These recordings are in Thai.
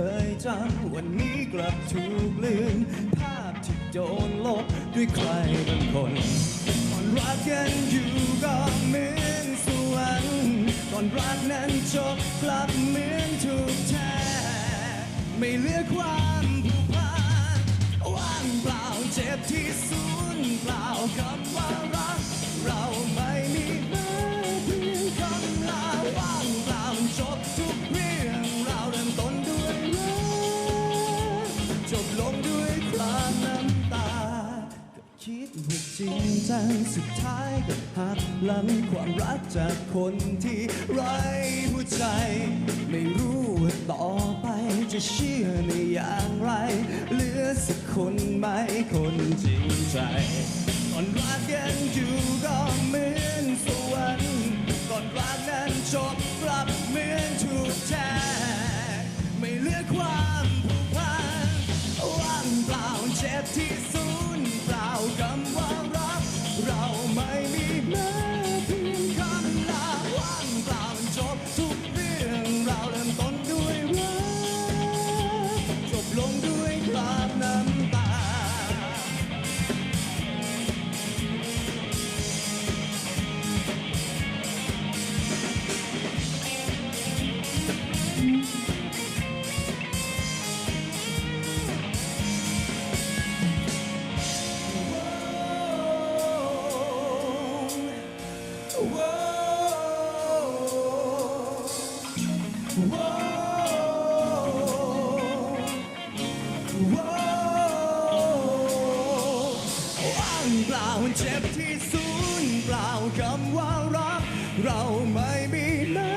เคยจำวันนี้กลับถูกลืม ภาพที่โดนลบด้วยใครบางคนก่อนรักกันอยู่ก็เหมือนสวรรค์ก่อนรักนั้นจบกลับเหมือนถูกแท้ไม่เหลือความผูกพันว่างเปล่าเจ็บที่ศูน หลังความรักจากคนที่ไร้หัวใจ ไม่รู้ว่าต่อไปจะเชื่อในอย่างไร เหลือสักคนไหมคนจริงใจก่อนรักกันอยู่ก็เหมือนสวรรค์ก่อนรักนั้นจบกลับเหมือนถูกแท้ไม่เหลือความผูกพันว่างเปล่าเจ็บที่ คำว่ารัก เราไม่มีแม้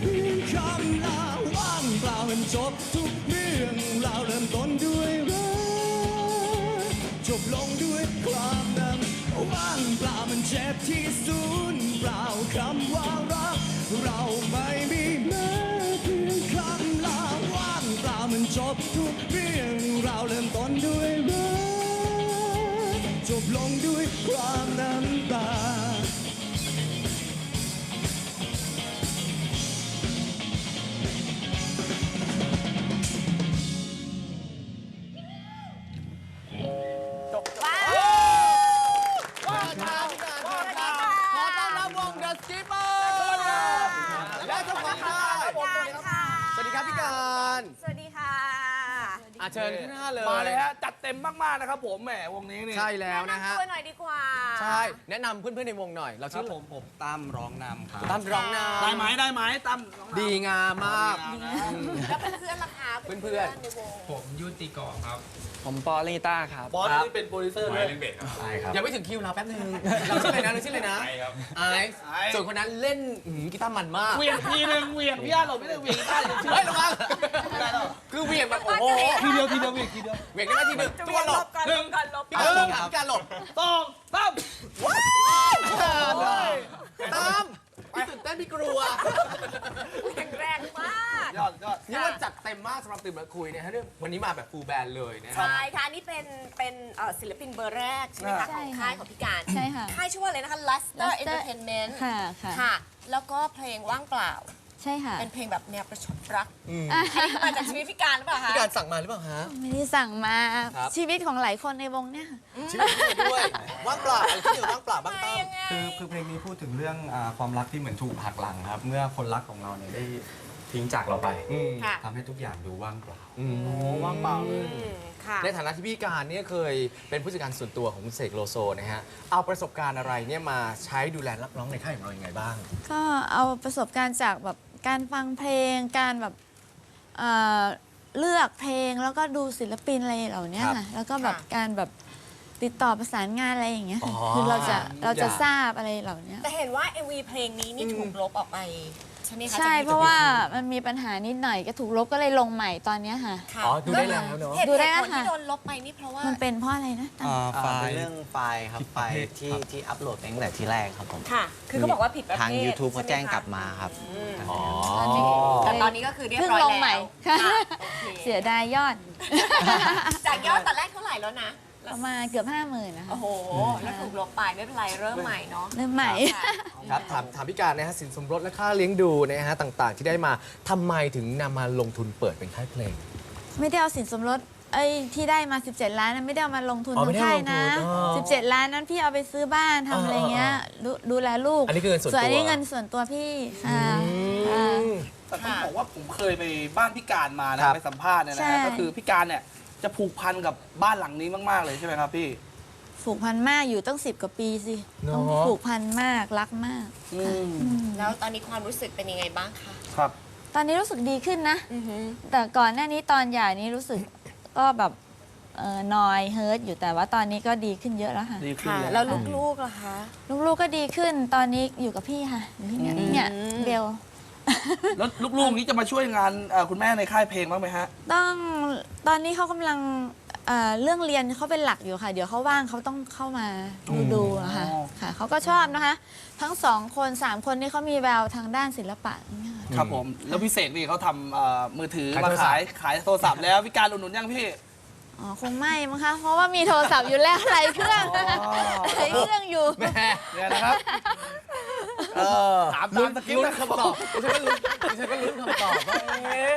เพียงคำลาว่างเปล่ามันจบทุกเรื่องเราเริ่มต้นด้วยรักจบลงด้วยความน้ำว่างเปล่ามันเจ็บที่ศูนย์เปล่าคำว่ารัก เราไม่มีแม้เพียงคำลาว่างเปล่ามันจบทุกเรื่องเราเริ่มต้นด้วยรักจบลงด้วยความน้ำ มาเลยฮะจัดเต็มมากๆนะครับผมแหมวงนี้นี่ ใช่แล้วนะฮะแตัวหน่อยดีกว่าใช่ แนะนำเพื่อนๆในวงหน่อย เราครัชื่บอผมผมตั้มร้องนำครับตั้มร้องนาได้ไหมได้ไหมตั้มดีงามมาก แล้วเพื่อนๆล่ะคะเพื่อนๆ ในวงผมยุติกรครับ ผมปอลิต้าครับ บอสนี่เป็นโปรดิวเซอร์ด้วย ใช่ครับ ยังไม่ถึงคิวเราแป๊บนึง เราชื่ออะไรนะเราชื่ออะไรนะใช่ครับไอซ์ส่วนคนนั้นเล่นอื้อหือกีตาร์มันมากเหวียงทีนึงเหวียงพี่อาร์เราไม่ได้เหวียงได้เลยเฮ้ยระวังไม่ได้หรอกคือเหวี่ยงแบบโอ้โหทีเดียวทีเดียวเหวียงทีเดียวเหวี่ยงได้ไหมทีหนึ่งจะตัเวีวยนหลลบบกันลบกันลบพี่กัการนต้องถามพี่การหลบสองตั้มตามพี่ตื่นเต้นพี่กลัว นี่ว่าจัดเต็มมากสำหรับตื่นมาคุยเนี่ยฮะเนี่ยวันนี้มาแบบฟูลแบนด์เลยนะฮะ ใช่ค่ะนี่เป็นเป็นเอ่อศิลปินเบอร์แรกใช่ไหมคะใช่ของค่ะค่ายของพี่การใช่ค่ะค่ายชื่อว่าอะไรนะคะ Luster Luster Entertainment ค่ะค่ะ ค่ะ แล้วก็เพลงว่างเปล่า ใช่ค่ะเป็นเพลงแบบแนวประชดรักอะอันนี้มาจากชีวิตพี่การหรือเปล่าคะ พี่การสั่งมาหรือเปล่าฮะ ไม่ได้สั่งมาครับ ชีวิตของหลายคนในวงเนี่ยค่ะ ชีวิตพี่ด้วย ว่างเปล่าอะไรที่เดียวว่างเปล่าบ้างไปตั้มยังไงคือคือเพลงนี้พูดถึงเรื่องอาความรักที่เหมือนถูกหักหลังครับ เมื่อคนรักของเราเนี่ยได้ ทิ้งจากเราไปอืมค่ะ ทำให้ทุกอย่างดูว่างเปล่า อืมว่างเปล่าเลยอืมค่ะ ในฐานะที่พี่การเนี่ยเคยเป็นผู้จัดการส่วนตัวของคุณเสกโลโซนะฮะเอาประสบการณ์อะไรเนี่ยมาใช้ดูแลนักร้องในค่ายของเรายังไงบ้าง ก็เอาประสบการณ์จากแบบการฟังเพลง การแบบเอ่อเลือกเพลงแล้วก็ดูศิลปินอะไรเหล่านี้ครับค่ะแล้วก็แบบค่ะ การแบบติดต่อประสานงานอะไรอย่างเงี้ยค่ะอ๋อคือเราจะทุกเราจะอย่างทราบอะไรเหล่านี้แต่เห็นว่า MV เพลงนี้นี่ถูกลบออกไป ใช่ไหมคะใช่จกเพราะว่ามันมีปัญหานิดหน่อยก็ถูกลบก็เลยลงใหม่ตอนเนี้ยค่ะ ค่ะอ๋อดูได้แล้วเนอะ เหตุดูได้เหแล้วตุผลค่ะ ที่โดนลบไปนี่เพราะว่า มันเป็นเพราะอะไรนะไฟเป็นล์ เรื่องไฟล์ครับผิดไฟประเภล์ทที่ครับที่อัปโหลดตั้งแต่ที่แรกครับผมค่ะ คือเขาบอกว่าผิดประเภททาง YouTube เขาแจ้งใช่ไหมคะกลับมาครับอ๋อตอนนี้แต่ตอนนี้ก็คือเรียบเพิ่งร้อยลแล้วงใหม่ค่ะโอเคเสียดายยอด จากยอดตอนแรกเท่าไหร่แล้วนะ ประมาณเกือบห้าหมื่นนะคะโอ้โห แล้วถูกลบไปไม่เป็นไรเริ่มใหม่เนาะเริ่มใหม่ ค่ะครับถามถามพี่การนะฮะสินสมรสและค่าเลี้ยงดูนะฮะต่างๆ ที่ได้มาทำไมถึงนำมาลงทุนเปิดเป็นค่ายเพลง ไม่ได้เอาสินสมรสไอ้ที่ได้มา 17 ล้านนั้นไม่ได้เอามาลงทุนอ๋อไม่ทางได้ค่ายลงทุนะนอ๋อ17 ล้านนั้นพี่เอาไปซื้อบ้านทำอะไรเงี้ยดูดูแลลูกอันนี้คือเงินส่วนส่วนอันนี้ตัวเงินส่วนตัวพี่ค่ะค่ะ แต่ต้องบอกว่าผมเคยไปบ้านพี่การมานะครับ ไปสัมภาษณ์เนี่ยนะใช่ฮะก็คือพี่การเนี่ย จะผูกพันกับบ้านหลังนี้มาก ๆ เลยใช่ไหมครับพี่ ผูกพันมากอยู่ตั้ง10กว่าปีสิเนอะ ต้องผูกพันมากรักมาก อืมแล้วตอนนี้ความรู้สึกเป็นยังไงบ้างคะครับ ตอนนี้รู้สึกดีขึ้นนะอือหือแต่ก่อนหน้านี้ตอนหย่านี้รู้สึกก็แบบเออนอยเฮิร์ตอยู่แต่ว่าตอนนี้ก็ดีขึ้นเยอะแล้วค่ะ ดีขึ้นค่ะเลยแล้วลูกๆล่ะคะ ลูกๆก็ดีขึ้นตอนนี้อยู่กับพี่ค่ะอยู่ที่เนี่ยเนี่ยเบล แล้วลูกๆนี้จะมาช่วยงานเอ่อคุณแม่ในค่ายเพลงบ้างไหมฮะ ต้องตอนนี้เขากำลังเอ่อเรื่องเรียนเขาเป็นหลักอยู่ค่ะ เดี๋ยวเขาว่างเขาต้องเข้ามาดูดูอะค่ะอ๋อ ค่ะเขาก็ชอบนะคะ ทั้งสองคนสามคนนี่เขามีแววทางด้านศิลปะเนี่ยค่ะครับผมแล้วพี่เสกนี่เขาทำเอ่อมือถือขายมาโทรศัพท์ ขายขายโทรศัพท์แล้วพี่การอุดหนุนยังพี่ อ๋อคงไม่มั้งคะเพราะว่ามีโทรศัพท์อยู่แล้วหลายเครื่องอ๋อหลายเครื่องอยู่ แม่เนี่ยนะครับ เออถามตามสคริปต์ลุ้นนะคำตอบดิฉันก็ลุ้นดิฉันก็ลุ้นคำตอบว่าเอ๊ะ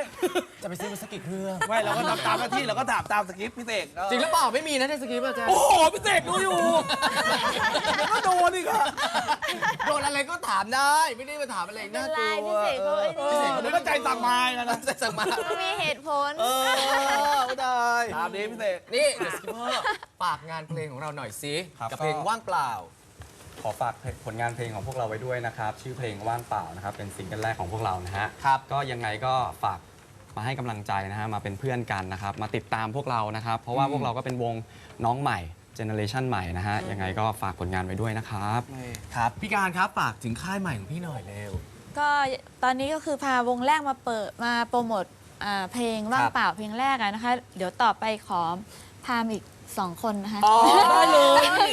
จะไปซื้อมาสักกี่เครื่องไม่เราก็ทำตามหน้าที่เราก็ถามตามสคริปต์พี่เสกเออจริงหรือเปล่าไม่มีนะในสคริปต์อาจารย์โอ้โหพี่เสกดูอยู่เดี๋ยวก็โดนอีกอะโดนอะไรก็ถามได้ ไม่ได้มาถามอะไรน่ากลัวไม่เป็นไรพี่เสกเขาไอ้นี่เออเดี๋ยวก็ใจสั่งมาอีกอะนะใจสั่งมาเขามีเหตุผล เออไม่ได้ตามนี้พี่เสกนี่เดอะสกิปเปอร์ฝากงานเพลงของเราหน่อยสิ ครับ กับเพลงก็ว่างเปล่า ขอฝากผลงานเพลงของพวกเราไว้ด้วยนะครับ ชื่อเพลงว่างเปล่านะครับ เป็นซิงเกิลแรกของพวกเรานะฮะครับก็ยังไงก็ฝากมาให้กำลังใจนะฮะมาเป็นเพื่อนกันนะครับ มาติดตามพวกเรานะครับ เพราะว่าพวกเราก็เป็นวงน้องใหม่เจเนอเรชันใหม่นะฮะยังไงก็ฝากผลงานไว้ด้วยนะครับ ครับพี่การครับฝากถึงค่ายใหม่ของพี่หน่อยเร็ว ก็ตอนนี้ก็คือพาวงแรกมาเปิดมาโปรโมทอ่าเพลงว่างครับเปล่าเพลงแรกอะนะคะ เดี๋ยวต่อไปขอพามอีกสองคนนะคะอ๋อได้เลย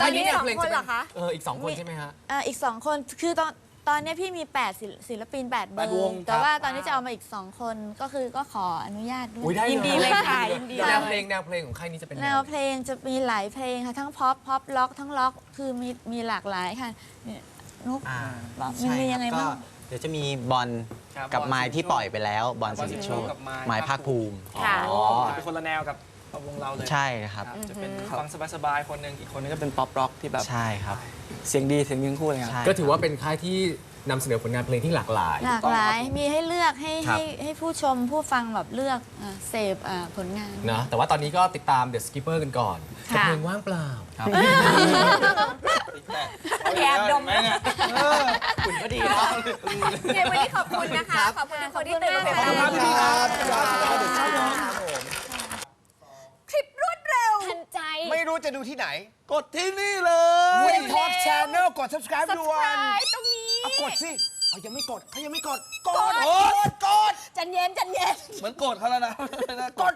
ตอนนี้ยสองคนเหรอคะเอออีกสองคนใช่ไหมฮะอ่าอีกสองคนคือตอนตอนเนี้ยพี่มี8ศิลศิลปิน8เบอแปดวงร์ครับแต่ว่าตอนนี้จะเอามาอีก 2 คนก็คือก็ขออนุญาตด้วอุ๊ยยได้ยินดีเลยค่ะยินดี แนวเลยเพลงแนวเพลงของค่ายนี้จะเป็นแนวเพลงจะมีหลายเพลงค่ะ ทั้งพ็อปพ็อปล็อกทั้งล็อกคือมีมีหลากหลายค่ะเนี่ยนุกอ่า บอกมันมียังไงบ้าง เดี๋ยวจะมีบอลครับกับบอลไม้สิริที่โชคปล่อยไปแล้ว บอลบอลสิริโชสิริโชคคกับไม้ไม้ภาคภูมิค่ะ อ๋อ เป็นคนละแนวกับ วงเราเลยใช่ครับจะเป็นฟังสบายๆคนหนึ่งอีกคนนึงก็เป็นป๊อปร็อกที่แบบใช่ครับเสียงดีเสียงยิงคู่เลยครับ ใช่ก็ถือว่าเป็นค่ายที่นำเสนอผลงานเพลงที่หลากหลาย หลากหลายมีให้เลือกให้ครับ ให้ให้ผู้ชมผู้ฟังแบบเลือกอ่าเสพอ่าผลงาน นะแต่ว่าตอนนี้ก็ติดตาม The Skipper กันก่อนกับค่ะ เพลงว่างเปล่าแอบดมไหมเนี่ยคุณก็ดีนะเดี๋ยววันนี้ขอบคุณนะคะ ขอบคุณทุกคนที่ตื่นมาขอบคุณมากค่ะคลิปรวดเร็ว ทันใจ ไม่รู้จะ ดูที่ไหน กดที่นี่เลย Woody Talk Channel กด subscribe ด่วน subscribe ตรงนี้กดสิเขายังไม่กดเขายังไม่กด กด กด กด จันเย็น จันเย็น เหมือนกดเขาแล้วนะ กด